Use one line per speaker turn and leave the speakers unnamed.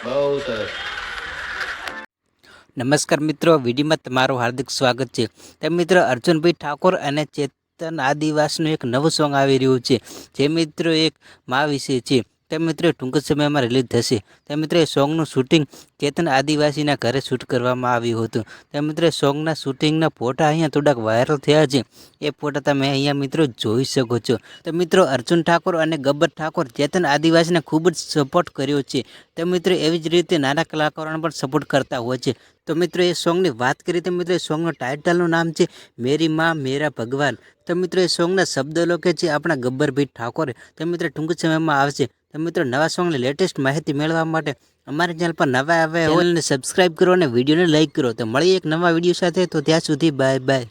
સરસ.
નમસ્કાર મિત્રો વિડીયોમાં તમારું હાર્દિક સ્વાગત છે. તે મિત્રો, અર્જુનભાઈ ઠાકોર અને ચેતન આદિવાસનું એક નવું સોંગ આવી રહ્યું છે. જે મિત્રો એક મા વિશે છે. તે મિત્રો ટૂંક સમયમાં રિલીઝ થશે. તે મિત્રો સોંગનું શૂટિંગ ચેતન આદિવાસીના ઘરે શૂટ કરવામાં આવ્યું હતું. તે મિત્રો સોંગના શૂટિંગના ફોટા અહીંયા થોડાક વાયરલ થયા છે. એ ફોટા તમે અહીંયા મિત્રો જોઈ શકો છો. તો મિત્રો અર્જુન ઠાકોર અને ગબ્બર ઠાકોર ચેતન આદિવાસીને ખૂબ જ સપોર્ટ કર્યો છે. તો મિત્રો એવી જ રીતે નાના કલાકારોને પણ સપોર્ટ કરતા હોય છે. તો મિત્રો એ સોંગની વાત કરીએ તો મિત્રો એ સોંગનું ટાઇટલનું નામ છે મેરી માં, મેરા ભગવાન. તો મિત્રો એ સોંગના શબ્દ લખે છે આપણા ગબ્બરભાઈ ઠાકોરે. તો મિત્રો ટૂંક સમયમાં આવશે. તો મિત્રો, નવા સોંગની લેટેસ્ટ માહિતી મેળવવા માટે અમારી ચેનલ પર નવા આવે ચેનલને સબસ્ક્રાઇબ કરો અને વિડીયોને લાઇક કરો. તો મળીએ એક નવા વીડિયો સાથે. તો ત્યાં સુધી બાય બાય